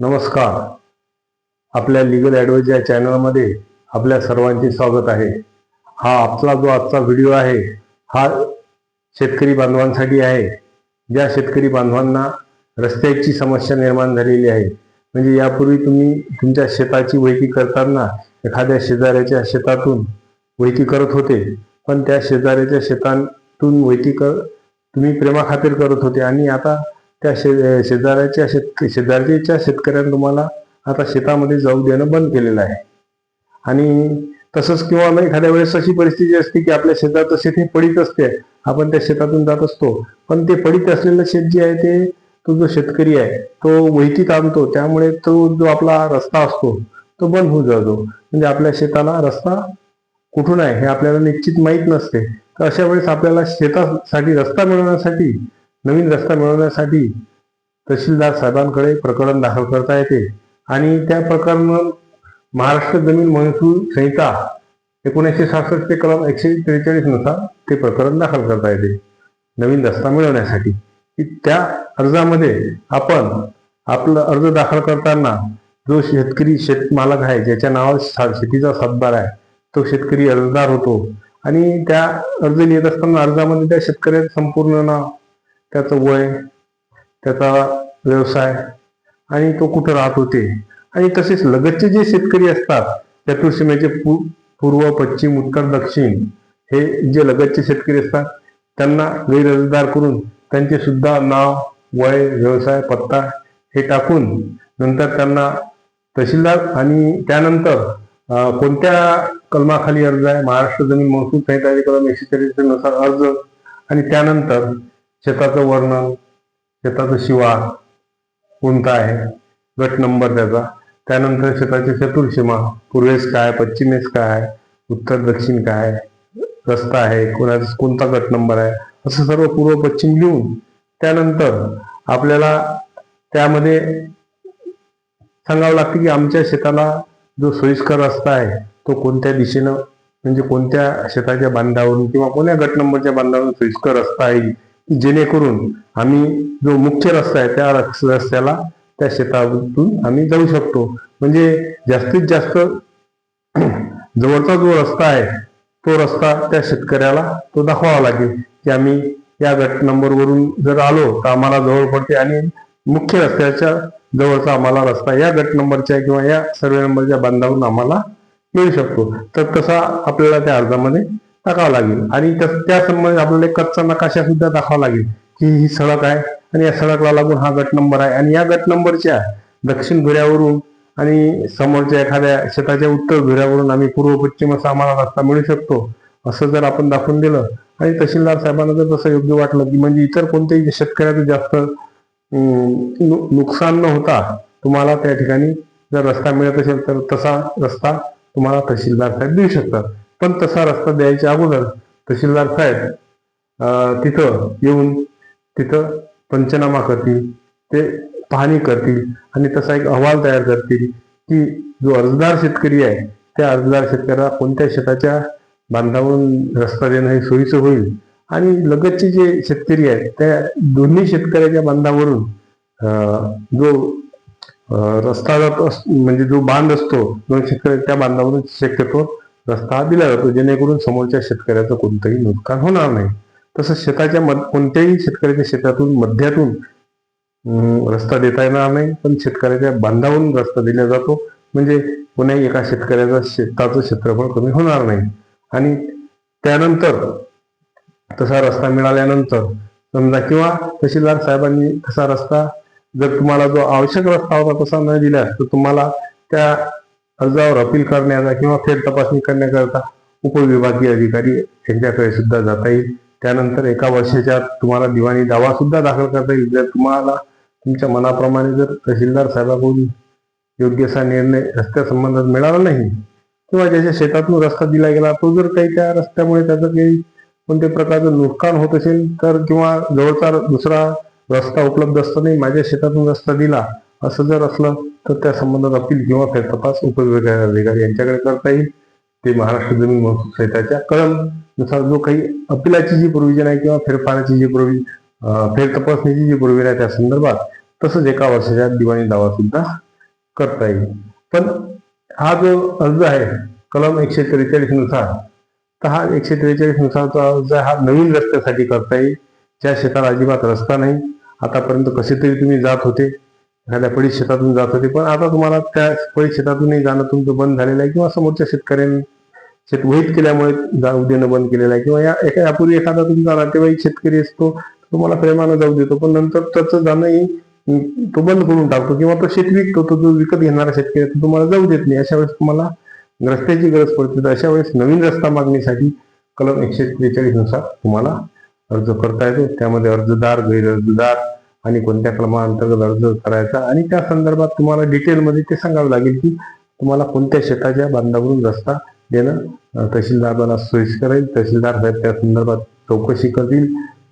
नमस्कार. आपल्या legal advise या चॅनलमध्ये आपल्या सर्वांचे स्वागत आहे. हा आपला जो आजचा व्हिडिओ आहे हा शेतकरी बांधवांसाठी आहे. ज्या शेतकरी बांधवांना रस्त्याची समस्या निर्माण झालेली आहे म्हणजे यापूर्वी तुम्ही तुमच्या शेताची वैकी करताना एखाद्या शेजाऱ्याच्या शेतातून वैकी करत होते पण त्या शेजाऱ्याच्या शेतातून वैकी कर तुम्ही प्रेमाखातीर करत होते आणि आता त्या शे शेजाऱ्याच्या शेत शेजारच्या शेतकऱ्यांना तुम्हाला आता शेतामध्ये जाऊ देणं बंद केलेलं आहे. आणि तसंच किंवा मग एखाद्या वेळेस अशी परिस्थिती असते की आपल्या शेताचं शेत हे पडीत असते आपण त्या शेतातून जात असतो. पण ते पडीत असलेलं शेत जे आहे ते तो जो शेतकरी आहे तो वहितीत आणतो. त्यामुळे तो जो आपला रस्ता असतो तो बंद होऊन जातो. म्हणजे आपल्या शेताला रस्ता कुठून आहे हे आपल्याला निश्चित माहीत नसते. तर अशा वेळेस आपल्याला शेतासाठी रस्ता मिळवण्यासाठी नवीन रस्ता मिळवण्यासाठी तहसीलदार साहेबांकडे प्रकरण दाखल करता येते. आणि त्या प्रकरण महाराष्ट्र जमीन महसूल संहिता एकोणीसशे सहासष्ट ते कलम एकशे त्रेचाळीसनुसार ते प्रकरण दाखल करता येते. नवीन रस्ता मिळवण्यासाठी. की त्या अर्जामध्ये आपण आपलं अर्ज दाखल करताना जो शेतकरी शेतमालक आहे ज्याच्या नावावर शेतीचा सातबार आहे तो शेतकरी अर्जदार होतो. आणि त्या अर्ज लिहित असताना अर्जामध्ये त्या शेतकऱ्याचं संपूर्ण नाव त्याचं वय त्याचा व्यवसाय आणि तो कुठं राहत होते. आणि तसेच लगतचे जे शेतकरी असतात चतुर्सीमेचे पू पूर्व पश्चिम उत्तर दक्षिण हे जे लगतचे शेतकरी असतात त्यांना गैरअर्जदार करून त्यांचे सुद्धा नाव वय व्यवसाय पत्ता हे टाकून नंतर त्यांना तहसीलदार आणि त्यानंतर कोणत्या कलमाखाली अर्ज आहे महाराष्ट्र जमीन महसूल संहिता कलम एकशे चाळीसनुसार अर्ज आणि त्यानंतर शेताचं वर्णन शेताचं शिवार कोणता आहे? गट नंबर त्याचा. त्यानंतर शेताची चतुर्सीमा पूर्वेस काय पश्चिमेस काय आहे उत्तर दक्षिण काय आहे रस्ता आहे कोणाचा कोणता गट नंबर आहे? असं सर्व पूर्व पश्चिम लिहून त्यानंतर आपल्याला त्यामध्ये सांगावं लागतं की आमच्या शेताला जो सोयीस्कर रस्ता आहे तो कोणत्या दिशेनं म्हणजे कोणत्या शेताच्या बांधावरून किंवा कोण्या गट नंबरच्या बांधावरून सोयीस्कर रस्ता आहे? जेणेकरून आम्ही जो मुख्य रस्ता आहे त्या रस्त्याला त्या शेतातून आम्ही जाऊ शकतो. म्हणजे जास्तीत जास्त जवळचा जो रस्ता आहे तो रस्ता त्या शेतकऱ्याला तो दाखवावा लागेल की आम्ही या गट नंबरवरून जर आलो तर आम्हाला जवळ पडते आणि मुख्य रस्त्याच्या जवळचा आम्हाला रस्ता या गट नंबरच्या किंवा या सर्वे नंबरच्या बांधावरून आम्हाला मिळू शकतो. तर तसा आपल्याला त्या अर्जामध्ये टाकावं लागेल. आणि त्या- संबंधी संबंधित आपल्याला एक कच्चा नकाशा सुद्धा दाखवा लागेल की ही सडक आहे आणि या सडकला लागून हा गट नंबर आहे. आणि या गट नंबरच्या दक्षिण धुऱ्यावरून आणि समोरच्या एखाद्या शेताच्या उत्तर धुऱ्यावरून आम्ही पूर्व पश्चिम असा आम्हाला रस्ता मिळू शकतो असं जर आपण दाखवून दिलं. आणि तहसीलदार साहेबांना जर तसं योग्य वाटलं की म्हणजे इतर कोणत्याही शेतकऱ्याचं जास्त नुकसान न होता तुम्हाला त्या ठिकाणी जर रस्ता मिळत असेल तर तसा रस्ता तुम्हाला तहसीलदार साहेब देऊ शकतात. पण तसा रस्ता द्यायच्या अगोदर तहसीलदार साहेब तिथं येऊन तिथं पंचनामा करतील ते पाहणी करतील आणि तसा एक अहवाल तयार करतील की जो अर्जदार शेतकरी आहे त्या अर्जदार शेतकऱ्याला कोणत्या शेताच्या बांधावरून रस्ता देणं हे सोयीचं होईल आणि लगतचे जे शेतकरी आहेत त्या दोन्ही शेतकऱ्याच्या बांधावरून जो रस्ता जात म्हणजे जो बांध असतो दोन शेतकरी त्या बांधावरून शक्यतो रस्ता दिला जातो जेणेकरून समोरच्या शेतकऱ्याचं कोणतंही नुकसान होणार नाही. तसंच शेताच्या मध कोणत्याही शेतकऱ्याच्या शेतातून मध्यातून रस्ता देता येणार नाही. पण शेतकऱ्याच्या बांधावरून रस्ता दिला जातो. म्हणजे कोणाही एका शेतकऱ्याचा शेताचं क्षेत्रफळ कमी होणार नाही. आणि त्यानंतर तसा रस्ता मिळाल्यानंतर समजा किंवा तहसीलदार साहेबांनी तसा रस्ता जर तुम्हाला जो आवश्यक रस्ता होता तसा न दिल्यास तर तुम्हाला त्या अर्जावर अपील करण्याचा किंवा फेर तपासणी करण्याकरता उपविभागीय अधिकारी यांच्याकडे सुद्धा जाता येईल. त्यानंतर एका वर्षाच्या तुम्हाला दिवाणी दावा सुद्धा दाखल करता येईल. जर तुम्हाला तुमच्या मनाप्रमाणे जर तहसीलदार साहेबाकडून योग्य असा निर्णय रस्त्या संबंधात मिळाला नाही किंवा ज्याच्या शेतातून रस्ता दिला गेला तो जर काही त्या रस्त्यामुळे त्याचं काही कोणत्या प्रकारचं नुकसान होत असेल तर किंवा जवळचा दुसरा रस्ता उपलब्ध असतानाही माझ्या शेतातून रस्ता दिला असं जर असलं तर त्या संबंधात अपील किंवा फेरतपास उपविभागीय अधिकारी यांच्याकडे करता येईल. ते महाराष्ट्र जमीन महसूल संहिताच्या कलमनुसार जो काही अपिलाची जी प्रोव्हिजन आहे किंवा फेरफाराची जी प्रोव्हि फेर तपासणीची जी प्रोव्हिजन आहे त्या संदर्भात तसंच एका वर्षाच्या दिवाणी दावा सुद्धा करता येईल. पण हा जो अर्ज आहे कलम एकशे त्रेचाळीसनुसार तर हा एकशे त्रेचाळीस नुसारचा अर्ज हा नवीन रस्त्यासाठी करता येईल. ज्या शेताला अजिबात रस्ता नाही आतापर्यंत कसे तरी तुम्ही जात होते एखाद्या पडीत शेतातून जात होते पण आता तुम्हाला त्या पडीत शेतातूनही जाणं तुमचं बंद झालेलं आहे किंवा समोरच्या शेतकऱ्यांनी शेत वहीत केल्यामुळे जाऊ देणं बंद केलेलं आहे किंवा या एका यापूर्वी एखादा तुमचा नातेवाईक शेतकरी असतो तुम्हाला प्रेमानं जाऊ देतो पण नंतर त्याचं जाणंही तो बंद करून टाकतो किंवा तो शेत विकतो तो जो विकत घेणारा शेतकरी तो तुम्हाला जाऊ देत नाही. अशा वेळेस तुम्हाला रस्त्याची गरज पडते. तर अशा वेळेस नवीन रस्ता मागणीसाठी कलम एकशे त्रेचाळीसनुसार तुम्हाला अर्ज करता येतो. त्यामध्ये अर्जदार गैरअर्जदार आणि कोणत्या क्रमांतर्गत अर्ज करायचा आणि त्या संदर्भात तुम्हाला डिटेलमध्ये ते सांगावं लागेल की तुम्हाला कोणत्या शेताच्या बांधावरून रस्ता देणं तहसीलदार तहसीलदाराला सोयीस्कर राहील तहसीलदार साहेब त्या संदर्भात चौकशी करतील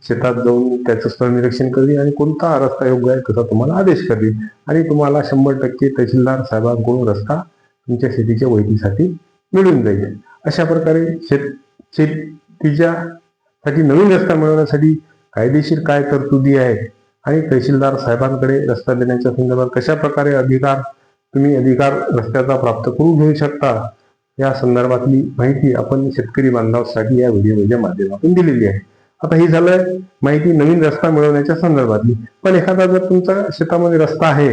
शेतात जाऊन त्याचं स्वनिरीक्षण करतील आणि कोणता रस्ता योग्य आहे त्याचा तुम्हाला आदेश करतील. आणि तुम्हाला शंभर टक्के तहसीलदार साहेबांकडून रस्ता तुमच्या शेतीच्या वैधीसाठी मिळून जाईल. अशा प्रकारे शेत शेतीच्या साठी नवीन रस्ता मिळवण्यासाठी कायदेशीर काय तरतुदी आहे आणि तहसीलदार साहेबांकडे रस्ता देण्याच्या संदर्भात कशा प्रकारे अधिकार तुम्ही अधिकार रस्त्याचा प्राप्त करून घेऊ शकता या संदर्भातली माहिती आपण शेतकरी बांधवांसाठी या व्हिडिओच्या माध्यमातून दिलेली आहे. आता ही झालं माहिती नवीन रस्ता मिळवण्याच्या संदर्भातली. पण एखादा जर तुमचा शेतामध्ये रस्ता आहे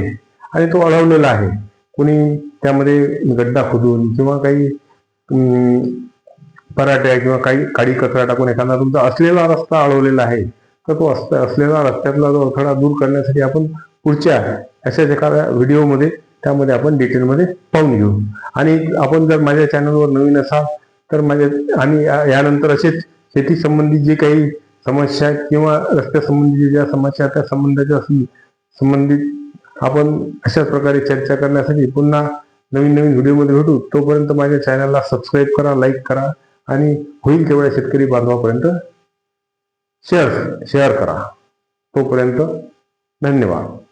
आणि तो अडवलेला आहे कोणी त्यामध्ये गड्डा खोदून किंवा काही पराठ्या किंवा काही काडी कचरा टाकून एखादा तुमचा असलेला रस्ता अडवलेला आहे तर तो असत- असलेला रस्त्यातला जो अडथळा दूर करण्यासाठी आपण पुढच्या अशाच एखाद्या व्हिडिओमध्ये त्यामध्ये आपण डिटेलमध्ये पाहून घेऊ. आणि आपण जर माझ्या चॅनलवर नवीन असाल तर माझ्या आणि यानंतर असेच शेती संबंधी जे काही समस्या आहेत किंवा रस्त्यासंबंधी ज्या समस्या आहेत त्या संबंधाच्या संबंधित आपण अशाच प्रकारे चर्चा करण्यासाठी पुन्हा नवीन नवीन व्हिडिओमध्ये भेटू. तोपर्यंत माझ्या चॅनलला सबस्क्राईब करा लाईक करा आणि होईल तेवढ्या शेतकरी बांधवापर्यंत शेअर शेअर करा. तोपर्यंत धन्यवाद.